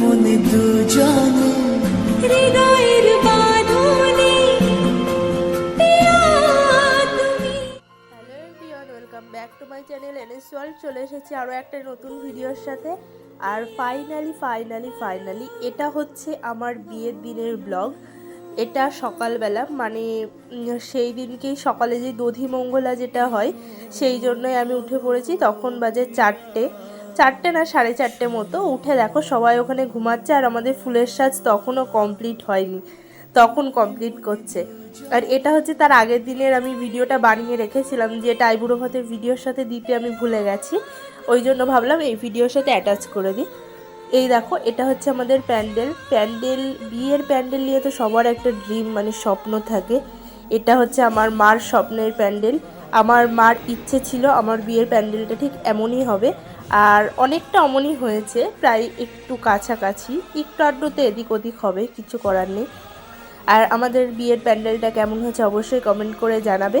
মনে দুজনে। হৃদয়ের বাঁধনে। Hello everyone welcome back to my channel NS world. চলে এসেছি আরও একটা নতুন ভিডিওর সাথে। আর ফাইনালি ফাইনালি ফাইনালি এটা হচ্ছে আমার বিয়ের দিনের ব্লগ। এটা সকালবেলা মানে সেই দিনকেই সকালে যে দধিমঙ্গলা যেটা হয় সেই জন্যই আমি উঠে পড়েছি। তখন বাজে চারটে। চারটে না সাড়ে চারটে মতো উঠে দেখো সবাই ওখানে ঘুমাচ্ছে আর আমাদের ফুলের সাজ তখনও কমপ্লিট হয়নি, তখন কমপ্লিট করছে। আর এটা হচ্ছে তার আগের দিনের আমি ভিডিওটা বানিয়ে রেখেছিলাম যে এটা আইবুড়ো ভাতের ভিডিওর সাথে দিতে আমি ভুলে গেছি, ওই জন্য ভাবলাম এই ভিডিওর সাথে অ্যাটাচ করে দিই। এই দেখো, এটা হচ্ছে আমাদের প্যান্ডেল প্যান্ডেল, বিয়ের প্যান্ডেল নিয়ে তো সবার একটা ড্রিম মানে স্বপ্ন থাকে। এটা হচ্ছে আমার মার স্বপ্নের প্যান্ডেল, আমার মার ইচ্ছে ছিল আমার বিয়ের প্যান্ডেলটা ঠিক এমনই হবে। আর অনেকটা অমনই হয়েছে, প্রায় একটু কাছাকাছি। একটু আড্ডুতে এদিক ওদিক হবে, কিছু করার নেই। আর আমাদের বিয়ের প্যান্ডেলটা কেমন হয়েছে অবশ্যই কমেন্ট করে জানাবে।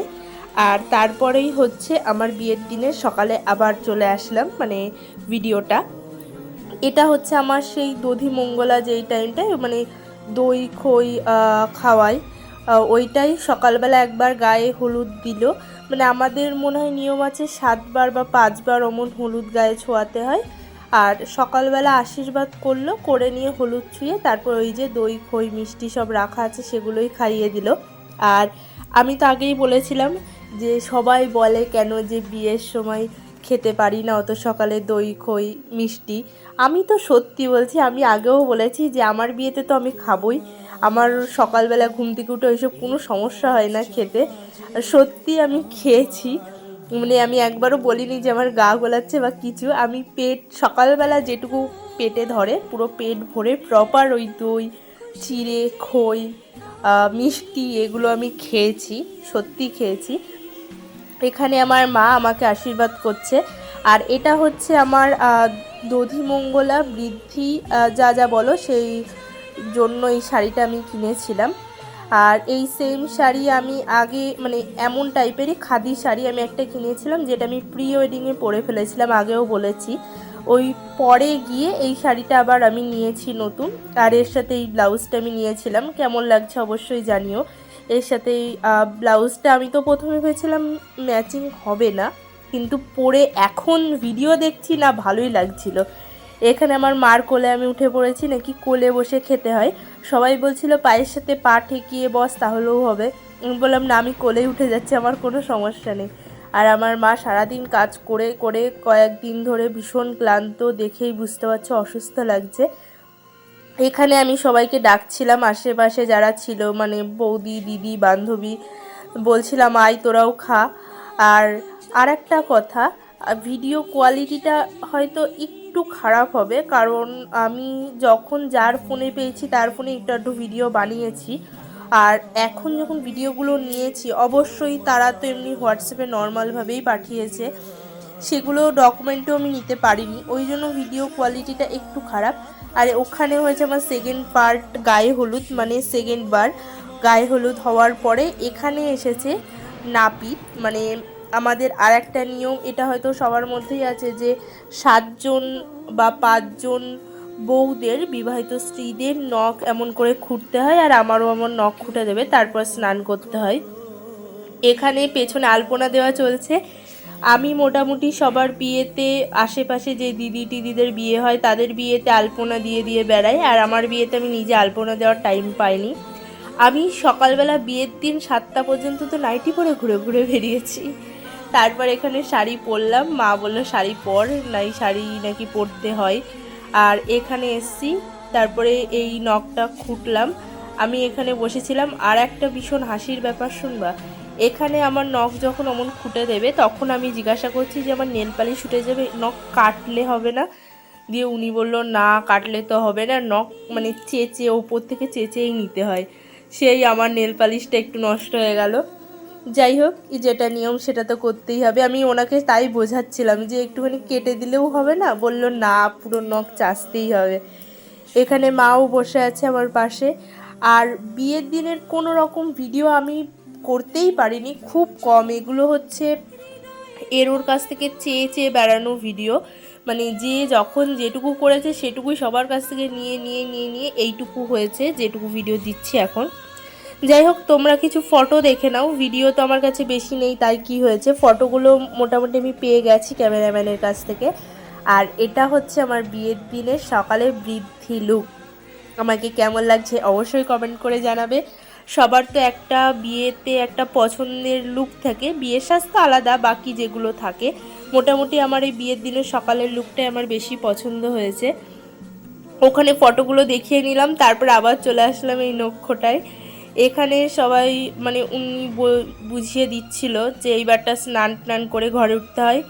আর তারপরেই হচ্ছে আমার বিয়ের দিনে সকালে আবার চলে আসলাম মানে ভিডিওটা। এটা হচ্ছে আমার সেই দধি মঙ্গলা যেই টাইমটায় মানে দই, খই খাওয়াই। ওইটাই সকালবেলা একবার গায়ে হলুদ দিল। মানে আমাদের মনে হয় নিয়ম আছে সাতবার বা পাঁচবার অমন হলুদ গায়ে ছোঁয়াতে হয়। আর সকালবেলা আশীর্বাদ করল, করে নিয়ে হলুদ ছুঁয়ে তারপর ওই যে দই, খই, মিষ্টি সব রাখা আছে সেগুলোই খাইয়ে দিল। আর আমি তো আগেই বলেছিলাম যে সবাই বলে কেন যে বিয়ের সময় খেতে পারি না, অত সকালে দই, খই, মিষ্টি। আমি তো সত্যি বলছি, আমি আগেও বলেছি যে আমার বিয়েতে তো আমি খাবই। আমার সকালবেলা ঘুম থেকে উঠে ওইসব কোনো সমস্যা হয় না খেতে। সত্যি আমি খেয়েছি। মানে আমি একবারও বলিনি যে আমার গা গোলাচ্ছে বা কিছু। আমি পেট, সকালবেলা যেটুকু পেটে ধরে, পুরো পেট ভরে প্রপার ওই দই, চিড়ে, খই মিষ্টি এগুলো আমি খেয়েছি, সত্যি খেয়েছি। এখানে আমার মা আমাকে আশীর্বাদ করছে। আর এটা হচ্ছে আমার দধিমঙ্গলা বৃদ্ধি যা যা বলো সেই জন্য এই শাড়িটা আমি কিনেছিলাম। আর এই সেম শাড়ি আমি আগে মানে এমন টাইপেরই খাদি শাড়ি আমি একটা কিনেছিলাম, যেটা আমি প্রি ওয়েডিংয়ে পরে ফেলেছিলাম, আগেও বলেছি। ওই পরে গিয়ে এই শাড়িটা আবার আমি নিয়েছি নতুন, আর এর সাথে এই ব্লাউজটা আমি নিয়েছিলাম। কেমন লাগছে অবশ্যই জানিও। এর সাথে এই ব্লাউজটা আমি তো প্রথমে ভেবেছিলাম ম্যাচিং হবে না, কিন্তু পরে এখন ভিডিও দেখছি না, ভালোই লাগছিল। এখানে আমার মার কোলে আমি উঠে পড়েছি, নাকি কোলে বসে খেতে হয়। সবাই বলছিল, পায়ের সাথে পা ঠেকিয়ে বস, তাহলেও হবে। আমি বললাম, না, আমি কোলেই উঠে যাচ্ছি, আমার কোনো সমস্যা নেই। আর আমার মা সারাদিন কাজ করে করে কয়েকদিন ধরে ভীষণ ক্লান্ত, দেখেই বুঝতে পারছ অসুস্থ লাগছে। এখানে আমি সবাইকে ডাকছিলাম, আশেপাশে যারা ছিল মানে বৌদি, দিদি, বান্ধবী, বলছিলাম, আয়, তোরাও খা। আর আর একটা কথা ভিডিও কোয়ালিটিটা হয়তো একটু খারাপ হবে, কারণ আমি যখন যার ফোনে পেয়েছি তার ফোনে একটু একটু ভিডিও বানিয়েছি। আর এখন যখন ভিডিওগুলো নিয়েছি, অবশ্যই তারা তো এমনি হোয়াটসঅ্যাপে নর্মালভাবেই পাঠিয়েছে। সেগুলো ডকুমেন্টও আমি নিতে পারিনি। ওই জন্য ভিডিও কোয়ালিটিটা একটু খারাপ। আর ওখানে হয়েছে আমার সেকেন্ড পার্ট গায়ে হলুদ মানে সেকেন্ড বার। গায়ে হলুদ হওয়ার পরে এখানে এসেছে নাপিত মানে আমাদের আর একটা নিয়ম, এটা হয়তো সবার মধ্যেই আছে যে সাতজন বা পাঁচজন বউদের বিবাহিত স্ত্রীদের নখ এমন করে খুঁটতে হয় আর আমারও আমার নখ খুঁটে দেবে, তারপর স্নান করতে হয়। এখানে পেছনে আলপনা দেওয়া চলছে। আমি মোটামুটি সবার বিয়েতে আশেপাশে যে দিদি টিদিদের বিয়ে হয় তাদের বিয়েতে আলপনা দিয়ে দিয়ে বেড়াই আর আমার বিয়েতে আমি নিজে আলপনা দেওয়ার টাইম পাইনি। আমি সকালবেলা বিয়ের দিন সাতটা পর্যন্ত তো নাইটি পরে ঘুরে ঘুরে বেরিয়েছি। তারপর এখানে শাড়ি পরলাম। মা বলল, শাড়ি পর, নাই শাড়ি নাকি পরতে হয়। আর এখানে এসছি, তারপরে এই নখটা খুঁটলাম। আমি এখানে বসেছিলাম। আর একটা ভীষণ হাসির ব্যাপার, শুনবা। এখানে আমার নখ যখন অমন খুঁটে দেবে, তখন আমি জিজ্ঞাসা করছি যে, আমার নেল পালিশ উঠে যাবে? নখ কাটলে হবে না। দিয়ে উনি বলল, না, কাটলে তো হবে না। নখ মানে চেঁচে, ওপর থেকে চেঁচেই নিতে হয়। সেই আমার নেল পালিশটা একটু নষ্ট হয়ে গেল। যাই হোক যেটা নিয়ম সেটা তো করতেই হবে। আমি ওনাকে তাই বোঝাচ্ছিলাম যে একটুখানি কেটে দিলেও হবে না, বলল, না, পুরো নখ চাচতেই হবে। এখানে মাও বসে আছে আমার পাশে। আর বিয়ের দিনের কোনো রকম ভিডিও আমি করতেই পারিনি, খুব কম। এগুলো হচ্ছে এর ওর কাছ থেকে চেয়ে চেয়ে বেড়ানো ভিডিও। মানে যে যখন যেটুকু করেছে সেটুকুই সবার কাছ থেকে নিয়ে নিয়ে নিয়ে নিয়ে এইটুকু হয়েছে, যেটুকু ভিডিও দিচ্ছি এখন। যাই হোক তোমরা কিছু ফটো দেখে নাও। ভিডিও তো আমার কাছে বেশি নেই, তাই কি হয়েছে? ফটোগুলো মোটামুটি আমি পেয়ে গেছি ক্যামেরাম্যানের কাছ থেকে। আর এটা হচ্ছে আমার বিয়ের দিনের সকালে বৃদ্ধি লুক আমাকে কেমন লাগছে অবশ্যই কমেন্ট করে জানাবে। সবার তো একটা বিয়েতে একটা পছন্দের লুক থাকে। বিয়ের তো আলাদা, বাকি যেগুলো থাকে। মোটামুটি আমার এই বিয়ের দিনের সকালের লুকটাই আমার বেশি পছন্দ হয়েছে। ওখানে ফটোগুলো দেখিয়ে নিলাম, তারপর আবার চলে আসলাম এই নক্ষটায়। এখানে সবাই মানে উনি বুঝিয়ে দিচ্ছিল যে এইবারটা স্নান টান করে ঘরে উঠতে হয়।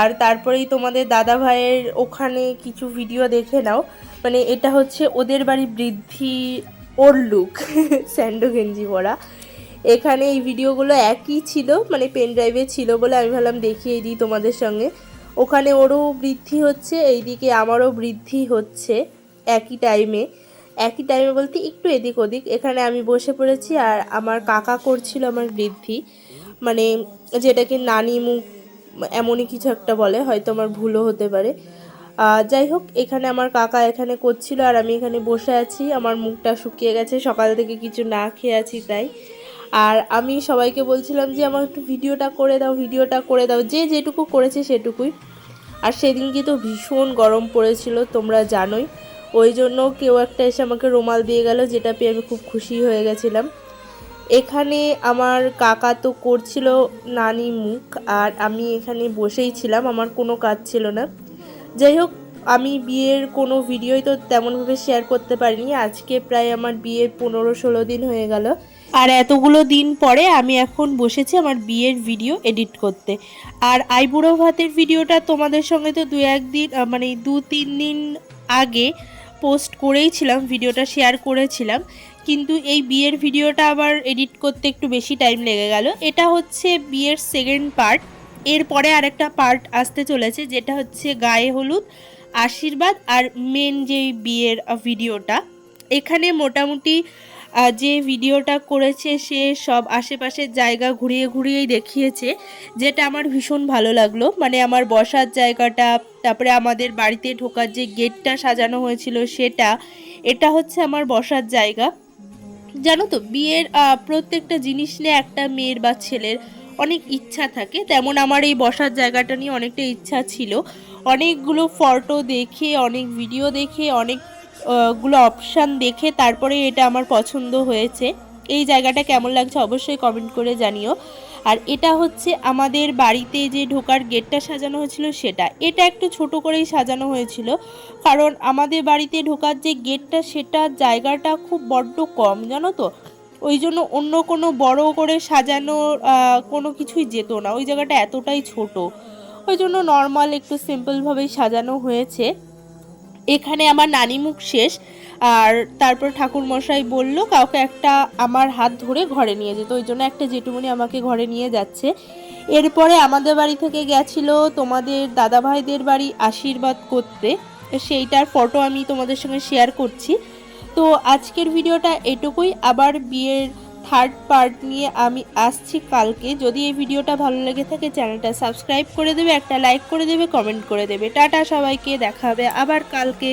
আর তারপরেই তোমাদের দাদা ভাইয়ের ওখানে কিছু ভিডিও দেখে নাও। মানে এটা হচ্ছে ওদের বাড়ি বৃদ্ধি ওর লুক স্যান্ডো গেঞ্জি পরা। এখানে এই ভিডিওগুলো একই ছিল মানে পেন ড্রাইভে ছিল বলে আমি ভাবলাম দেখিয়ে দিই তোমাদের সঙ্গে। ওখানে ওরও বৃদ্ধি হচ্ছে, এইদিকে আমারও বৃদ্ধি হচ্ছে একই টাইমে একই টাইমে বলতে একটু এদিক ওদিক। এখানে আমি বসে পড়েছি আর আমার কাকা করছিল আমার বৃদ্ধি। মানে যেটাকে নানি মুখ এমনই কিছু একটা বলে, হয়তো আমার ভুলও হতে পারে। যাই হোক, এখানে আমার কাকা এখানে করছিল আর আমি এখানে বসে আছি। আমার মুখটা শুকিয়ে গেছে, সকাল থেকে কিছু না খেয়ে আছি তাই। আর আমি সবাইকে বলছিলাম যে আমার একটু ভিডিওটা করে দাও, ভিডিওটা করে দাও। যে যেটুকু করেছে সেটুকুই। আর সেদিনকে তো ভীষণ গরম পড়েছিল, তোমরা জানোই। ওই জন্য কেউ একটা এসে আমাকে রুমাল দিয়ে গেল, যেটা পেয়ে আমি খুব খুশি হয়ে গেছিলাম। এখানে আমার কাকা তো করছিল নানি মুখ, আর আমি এখানে বসেই ছিলাম, আমার কোনো কাজ ছিল না। যাই হোক, আমি বিয়ের কোনো ভিডিওই তো তেমনভাবে শেয়ার করতে পারিনি, আজকে প্রায় আমার বিয়ের পনেরো ষোলো দিন হয়ে গেল। আর এতগুলো দিন পরে আমি এখন বসেছি আমার বিয়ের ভিডিও এডিট করতে। আর আইবুড়ো ভাতের ভিডিওটা তোমাদের সঙ্গে তো দু একদিন মানে দু তিন দিন আগে পোস্ট করেইছিলাম ভিডিওটা শেয়ার করেছিলাম। কিন্তু এই বিয়ের ভিডিওটা আবার এডিট করতে একটু বেশি টাইম লেগে গেল। এটা হচ্ছে বিয়ের সেকেন্ড পার্ট এরপরে আরেকটা পার্ট আসতে চলেছে, যেটা হচ্ছে গায়ে হলুদ, আশীর্বাদ আর মেন যেই বিয়ের ভিডিওটা এখানে মোটামুটি যে ভিডিওটা করেছে সে সব আশেপাশের জায়গা ঘুরিয়ে ঘুরিয়েই দেখিয়েছে, যেটা আমার ভীষণ ভালো লাগল। মানে আমার বসার জায়গাটা, তারপরে আমাদের বাড়িতে ঢোকার যে গেটটা সাজানো হয়েছিল সেটা, এটা হচ্ছে আমার বসার জায়গা। জানো তো, বিয়ের প্রত্যেকটা জিনিস নিয়ে একটা মেয়ের বা ছেলের অনেক ইচ্ছা থাকে। তেমন আমার এই বসার জায়গাটা নিয়ে অনেকটা ইচ্ছা ছিল। অনেকগুলো ফটো দেখে, অনেক ভিডিও দেখে, অনেক গুলো অপশান দেখে তারপরে এটা আমার পছন্দ হয়েছে। এই জায়গাটা কেমন লাগছে অবশ্যই কমেন্ট করে জানিও। আর এটা হচ্ছে আমাদের বাড়িতে যে ঢোকার গেটটা সাজানো হয়েছিল সেটা। এটা একটু ছোট করেই সাজানো হয়েছিল। কারণ আমাদের বাড়িতে ঢোকার যে গেটটা, সেটা জায়গাটা খুব বড্ড কম, জানো তো? ওই জন্য অন্য কোনো বড় করে সাজানো কোনো কিছুই যেত না। ওই জায়গাটা এতটাই ছোট। ওই জন্য নর্মাল একটু সিম্পলভাবেই সাজানো হয়েছে। এখানে আমার নানি মুখ শেষ। আর তারপর ঠাকুর মশাই বলল, কাউকে একটা আমার হাত ধরে ঘরে নিয়ে যেত। ওই জন্য একটা জেঠুমনি আমাকে ঘরে নিয়ে যাচ্ছে। এরপরে আমাদের বাড়ি থেকে গেছিল তোমাদের দাদা ভাইদের বাড়ি আশীর্বাদ করতে। সেইটার ফটো আমি তোমাদের সঙ্গে শেয়ার করছি। তো আজকের ভিডিওটা এটুকুই। আবার বিয়ের থার্ড পার্ট নিয়ে আমি আসছি কালকে। যদি এই ভিডিওটা ভালো লেগে থাকে, চ্যানেলটা সাবস্ক্রাইব করে দেবে, একটা লাইক করে দেবে কমেন্ট করে দেবে। টাটা সবাইকে দেখাবে আবার কালকে।